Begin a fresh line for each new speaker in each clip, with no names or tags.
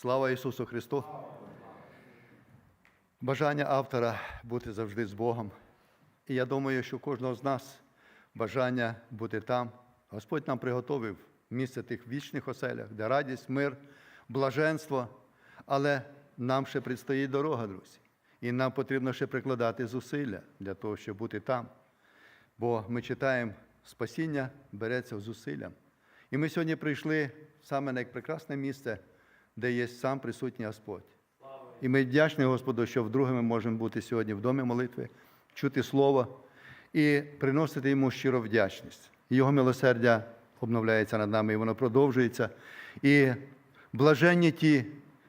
Слава Ісусу Христу! Бажання автора бути завжди з Богом. І я думаю, що кожного з нас бажання бути там. Господь нам приготовив місце тих вічних оселях, де радість, мир, блаженство. Але нам ще предстоїть дорога, друзі. І нам потрібно ще прикладати зусилля для того, щоб бути там. Бо ми читаємо, спасіння береться зусиллям. І ми сьогодні прийшли саме на прекрасне місце, де є сам присутній Господь. І ми вдячні Господу, що вдруге ми можемо бути сьогодні в домі молитви, чути Слово і приносити йому щиро вдячність. Його милосердя обновляється над нами, і воно продовжується. І блаженні ті,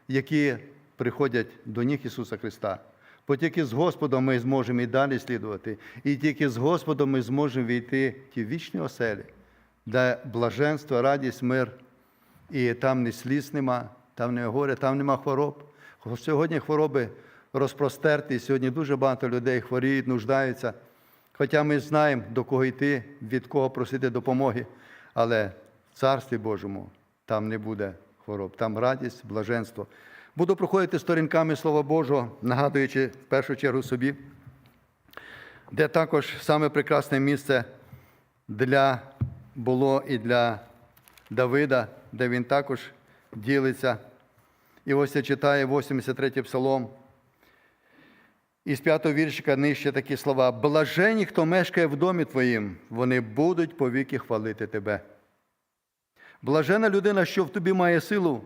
які приходять до ніг Ісуса Христа. Бо тільки з Господом ми зможемо і далі слідувати, і тільки з Господом ми зможемо війти в ті вічні оселі, де блаженство, радість, мир, і там ні сліз нема, там не горе, там нема хвороб. Сьогодні хвороби розпростерті, сьогодні дуже багато людей хворіють, нуждаються. Хоча ми знаємо, до кого йти, від кого просити допомоги, але в Царстві Божому там не буде хвороб, там радість, блаженство. Буду проходити сторінками Слова Божого, нагадуючи в першу чергу собі, де також саме прекрасне місце для було і для Давида, де він також ділиться. І ось я читаю 83-й псалом. Із п'ятого віршика нижче такі слова: Блажені, хто мешкає в домі твоїм, вони будуть повіки хвалити тебе. Блажена людина, що в тобі має силу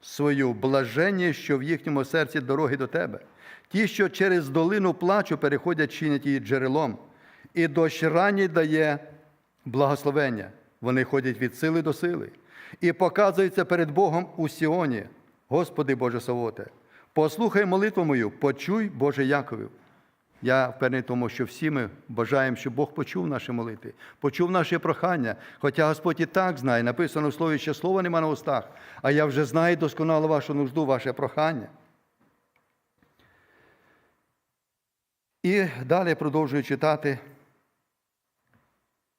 свою, блаженні, що в їхньому серці дороги до тебе. Ті, що через долину плачу переходять, чинять її джерелом, і дощ ранній дає благословення. Вони ходять від сили до сили і показуються перед Богом у Сіоні. Господи Боже Савоте, послухай молитву мою, почуй, Боже Яковів. Я впевнений тому, що всі ми бажаємо, щоб Бог почув наші молитви, почув наші прохання. Хоча Господь і так знає, написано в слові, що слова нема на устах, а я вже знаю досконало вашу нужду, ваше прохання. І далі продовжую читати.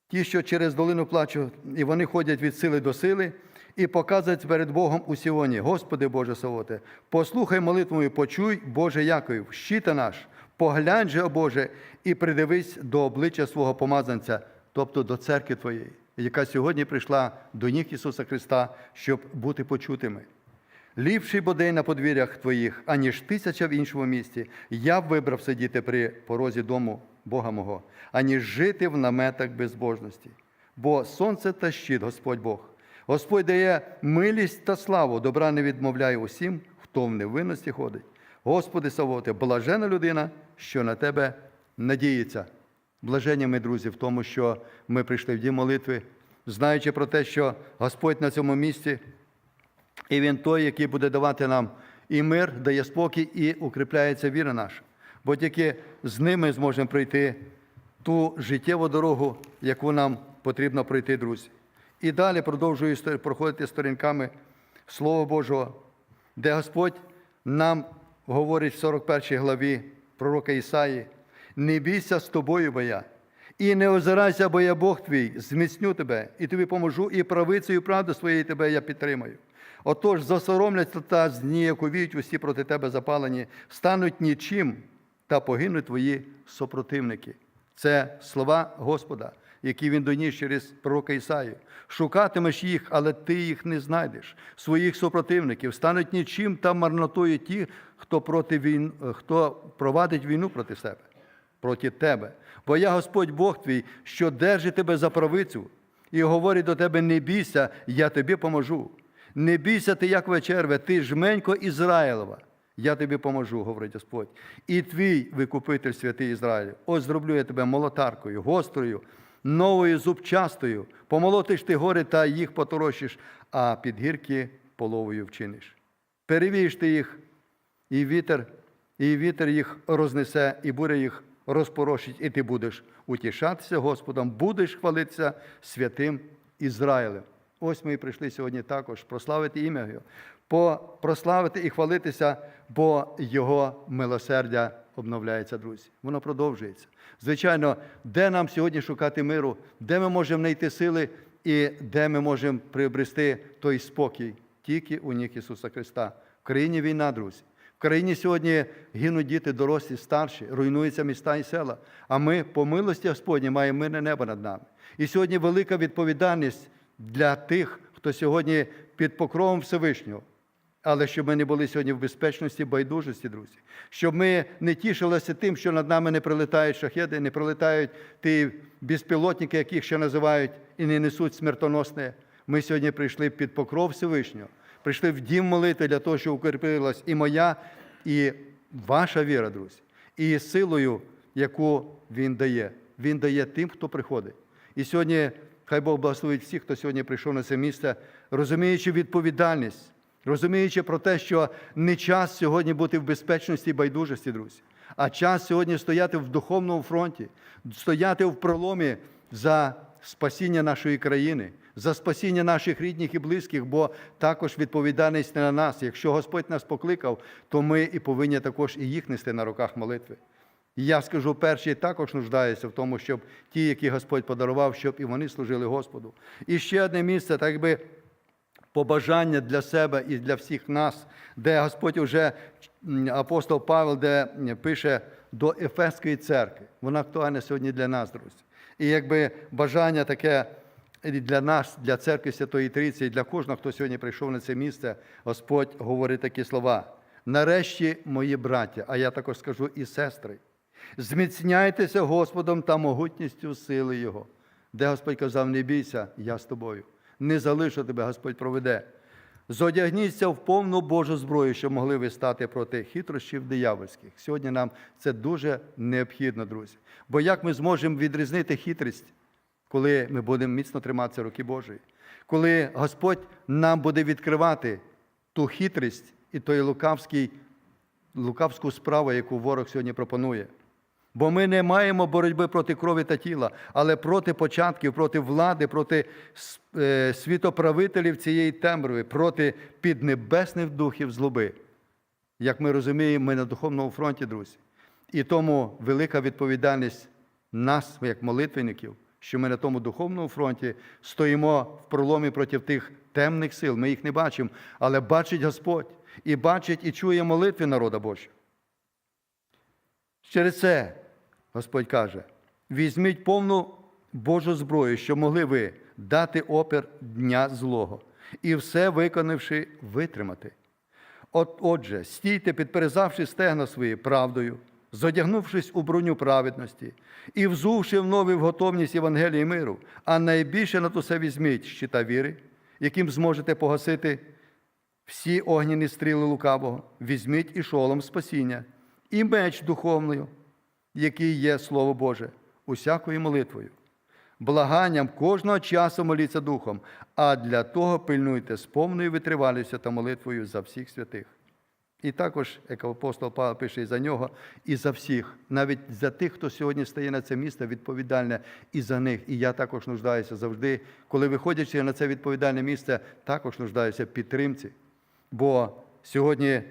Ті, що через долину плачу, і вони ходять від сили до сили, і показують перед Богом у Сіоні. Господи Боже Савоте, послухай молитву почуй, Боже Яковів, щита наш, поглянь же, о Боже, і придивись до обличчя свого помазанця, тобто до церкви Твоєї, яка сьогодні прийшла до ніг Ісуса Христа, щоб бути почутими. Ліпший бодей на подвір'ях твоїх, аніж тисяча в іншому місті. Я б вибрав сидіти при порозі дому Бога мого, аніж жити в наметах безбожності. Бо сонце та щит, Господь Бог. Господь дає милість та славу, добра не відмовляє усім, хто в невинності ходить. Господи Савоте, блажена людина, що на тебе надіється. Блажені ми, друзі, в тому, що ми прийшли в дім молитви, знаючи про те, що Господь на цьому місці. І Він той, який буде давати нам і мир, дає спокій, і укріпляється віра наша. Бо тільки з ними зможемо пройти ту життєву дорогу, яку нам потрібно пройти, друзі. І далі продовжую проходити сторінками Слова Божого, де Господь нам говорить в 41 главі пророка Ісаї: не бійся з тобою, бо я, і не озирайся, бо я Бог твій, зміцню тебе, і тобі поможу, і правицею правди своєї тебе я підтримаю. Отож, засоромляться та зніяковіють усі проти тебе запалені, стануть нічим та погинуть твої супротивники. Це слова Господа, які він доніс через пророка Ісаю. Шукатимеш їх, але ти їх не знайдеш. Своїх супротивників стануть нічим та марнотою ті, хто, проти війн... хто провадить війну проти себе, проти тебе. Бо я Господь Бог твій, що держить тебе за правицю, і говорить до тебе: не бійся, я тобі поможу. Не бійся ти, як вечерве, ти жменько Ізраїлова. Я тобі поможу, говорить Господь. І твій викупитель святий Ізраїль. Ось зроблю я тебе молотаркою, гострою, новою зубчастою. Помолотиш ти гори та їх поторощиш, а підгірки половою вчиниш. Перевієш ти їх, і вітер, і вітер їх рознесе, і буря їх розпорошить, і ти будеш утішатися Господом, будеш хвалитися святим Ізраїлем. Ось ми і прийшли сьогодні також прославити ім'я Його, прославити і хвалитися, бо Його милосердя обновляється, друзі. Воно продовжується. Звичайно, де нам сьогодні шукати миру, де ми можемо знайти сили і де ми можемо приобрести той спокій, тільки у ніг Ісуса Христа. В країні війна, друзі. В країні сьогодні гинуть діти, дорослі, старші, руйнуються міста і села. А ми, по милості Господні, маємо мирне небо над нами. І сьогодні велика відповідальність для тих, хто сьогодні під покровом Всевишнього. Але щоб ми не були сьогодні в безпечності, байдужості, друзі, щоб ми не тішилися тим, що над нами не прилетають шахеди, не прилетають ті безпілотники, яких ще називають і не несуть смертоносне. Ми сьогодні прийшли під покров Всевишнього, прийшли в дім молитви для того, щоб укріпилась і моя, і ваша віра, друзі, і силою, яку Він дає. Він дає тим, хто приходить. І сьогодні хай Бог благословить всіх, хто сьогодні прийшов на це місце, розуміючи відповідальність. Розуміючи про те, що не час сьогодні бути в безпечності і байдужості, друзі, а час сьогодні стояти в духовному фронті, стояти в проломі за спасіння нашої країни, за спасіння наших рідних і близьких, бо також відповідальність не на нас. Якщо Господь нас покликав, то ми і повинні також і їх нести на руках молитви. І я скажу, перші також нуждаються в тому, щоб ті, які Господь подарував, щоб і вони служили Господу. І ще одне місце, так би побажання для себе і для всіх нас, де Господь уже апостол Павел, де пише до Ефеської церкви. Вона актуальна сьогодні для нас, друзі. І якби бажання таке для нас, для церкви Святої Трійці, і для кожного, хто сьогодні прийшов на це місце, Господь говорить такі слова. Нарешті, мої браття, а я також скажу і сестри, зміцняйтеся Господом та могутністю сили Його. Де Господь казав, не бійся, я з тобою. Не залишу тебе, Господь проведе. Зодягніться в повну Божу зброю, щоб могли ви стати проти хитрощів диявольських. Сьогодні нам це дуже необхідно, друзі. Бо як ми зможемо відрізнити хитрість, коли ми будемо міцно триматися руки Божої? Коли Господь нам буде відкривати ту хитрість і той лукавський, лукавську справу, яку ворог сьогодні пропонує. Бо ми не маємо боротьби проти крові та тіла, але проти початків, проти влади, проти е, світоправителів цієї темряви, проти піднебесних духів злоби. Як ми розуміємо, ми на духовному фронті, друзі. І тому велика відповідальність нас, як молитвенників, що ми на тому духовному фронті стоїмо в проломі проти тих темних сил. Ми їх не бачимо, але бачить Господь і бачить і чує молитви народа Божого. Через це Господь каже: візьміть повну Божу зброю, щоб могли ви дати опір дня злого, і все виконавши, витримати. От, Отже, стійте, підперезавши стегна свої правдою, зодягнувшись у броню праведності і взувши в нові в готовність Євангелії миру, а найбільше на то все візьміть щита віри, яким зможете погасити всі огняні стріли лукавого, візьміть і шолом спасіння, і меч духовною, який є Слово Боже, усякою молитвою. Благанням кожного часу моліться Духом, а для того пильнуйте з повною витривалістю та молитвою за всіх святих. І також, як апостол Павло пише і за нього, і за всіх, навіть за тих, хто сьогодні стає на це місце, відповідальне і за них. І я також нуждаюся завжди, коли виходячи на це відповідальне місце, також нуждаюся в підтримці. Бо сьогодні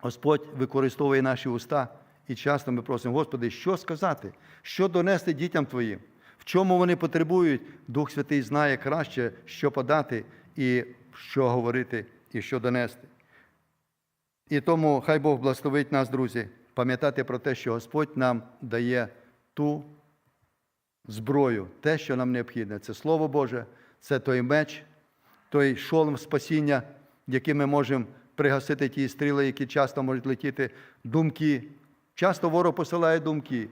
Господь використовує наші уста, і часто ми просимо, Господи, що сказати, що донести дітям Твоїм, в чому вони потребують. Дух Святий знає краще, що подати, і що говорити, і що донести. І тому хай Бог благословить нас, друзі, пам'ятати про те, що Господь нам дає ту зброю, те, що нам необхідне. Це Слово Боже, це той меч, той шолом спасіння, яким ми можемо пригасити ті стріли, які часто можуть летіти, думки. Часто ворог посилає думки.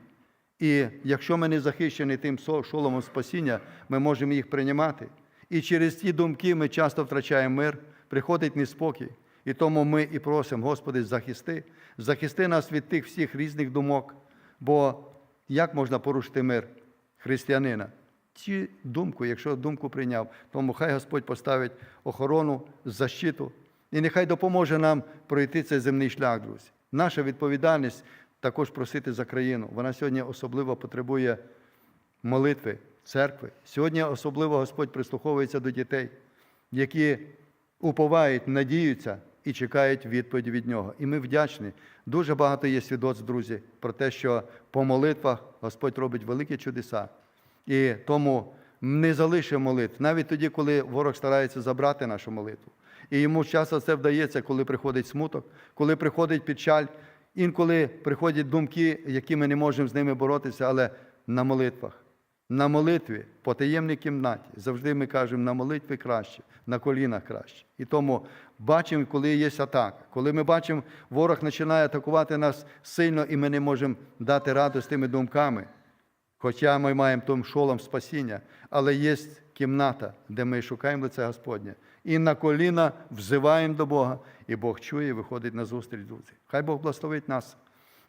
І якщо ми не захищені тим шоломом спасіння, ми можемо їх приймати. І через ті думки ми часто втрачаємо мир, приходить неспокій. І тому ми і просимо, Господи, захисти, захисти нас від тих всіх різних думок. Бо як можна порушити мир християнина? Цю думку, якщо думку прийняв, тому хай Господь поставить охорону, защиту, і нехай допоможе нам пройти цей земний шлях, друзі. Наша відповідальність також просити за країну. Вона сьогодні особливо потребує молитви, церкви. Сьогодні особливо Господь прислуховується до дітей, які уповають, надіються і чекають відповіді від нього. І ми вдячні. Дуже багато є свідоцтв, друзі, про те, що по молитвах Господь робить великі чудеса. І тому не залишимо молитв, навіть тоді, коли ворог старається забрати нашу молитву. І йому часто це вдається, коли приходить смуток, коли приходить печаль, інколи приходять думки, які ми не можемо з ними боротися, але на молитвах. На молитві, по таємній кімнаті, завжди ми кажемо, на молитві краще, на колінах краще. І тому бачимо, коли є атака, коли ми бачимо, ворог починає атакувати нас сильно, і ми не можемо дати раду з тими думками. Хоча ми маємо том шолом спасіння, але є кімната, де ми шукаємо лице Господнє. І на коліна взиваємо до Бога, і Бог чує і виходить на зустріч друзі. Хай Бог благословить нас.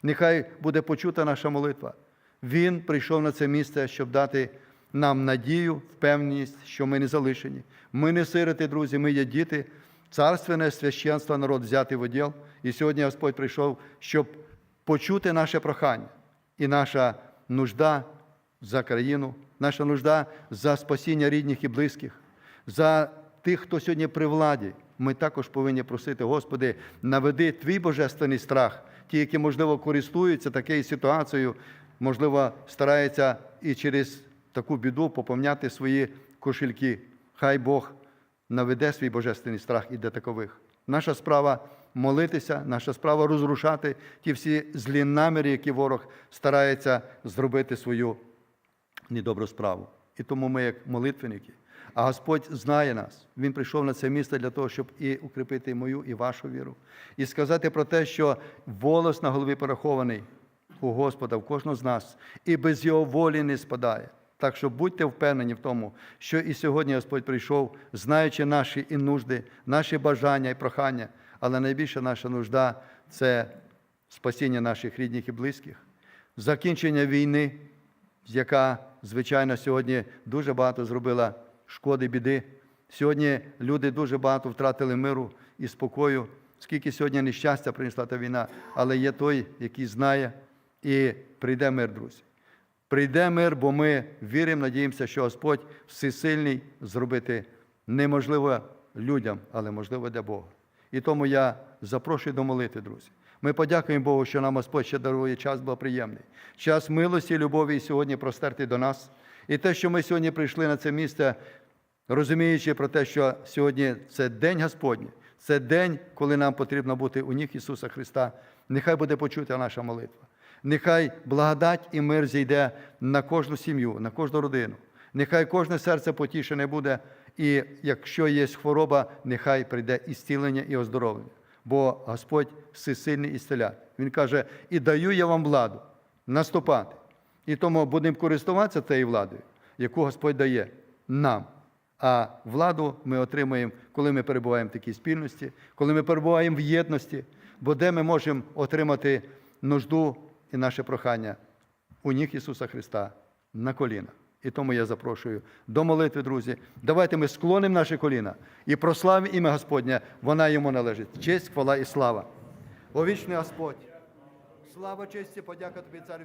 Нехай буде почута наша молитва. Він прийшов на це місце, щоб дати нам надію, впевненість, що ми не залишені. Ми не сироти, друзі, ми є діти, царственне священство, народ взятий в оділ. І сьогодні Господь прийшов, щоб почути наше прохання і наша нужда за країну, наша нужда за спасіння рідних і близьких, за тих, хто сьогодні при владі. Ми також повинні просити, Господи, наведи твій божественний страх, ті, які, можливо, користуються такою ситуацією, можливо, стараються і через таку біду поповняти свої кошельки. Хай Бог наведе свій божественний страх і для такових. Наша справа молитися, наша справа розрушати ті всі злі наміри, які ворог старається зробити свою недобру справу. І тому ми, як молитвенники, а Господь знає нас. Він прийшов на це місце для того, щоб і укріпити мою, і вашу віру, і сказати про те, що волос на голові порахований у Господа, в кожного з нас, і без його волі не спадає. Так що будьте впевнені в тому, що і сьогодні Господь прийшов, знаючи наші і нужди, наші бажання і прохання, але найбільша наша нужда це спасіння наших рідних і близьких, закінчення війни, яка, звичайно, сьогодні дуже багато зробила шкоди, біди. Сьогодні люди дуже багато втратили миру і спокою, скільки сьогодні нещастя принесла та війна, але є той, який знає, і прийде мир, друзі. Прийде мир, бо ми віримо, надіємося, що Господь всесильний зробити неможливо людям, але можливо для Бога. І тому я запрошую до молитви, друзі. Ми подякуємо Богу, що нам Господь ще дарує час благоприємний, час милості і любові і сьогодні простертий до нас. І те, що ми сьогодні прийшли на це місце, розуміючи про те, що сьогодні це День Господній, це день, коли нам потрібно бути у ніг Ісуса Христа. Нехай буде почута наша молитва. Нехай благодать і мир зійде на кожну сім'ю, на кожну родину. Нехай кожне серце потішене буде, і якщо є хвороба, нехай прийде ісцілення і оздоровлення. Бо Господь всесильний ісцеляє. Він каже: і даю я вам владу наступати. І тому будемо користуватися цією владою, яку Господь дає нам. А владу ми отримуємо, коли ми перебуваємо в такій спільності, коли ми перебуваємо в єдності, бо де ми можемо отримати нужду і наше прохання у ніг Ісуса Христа на коліна. І тому я запрошую до молитви, друзі. Давайте ми склонимо наші коліна і прославимо ім'я Господнє, вона йому належить. Честь, хвала і слава. О вічний Господь! Слава, честь і подяка тобі, цар.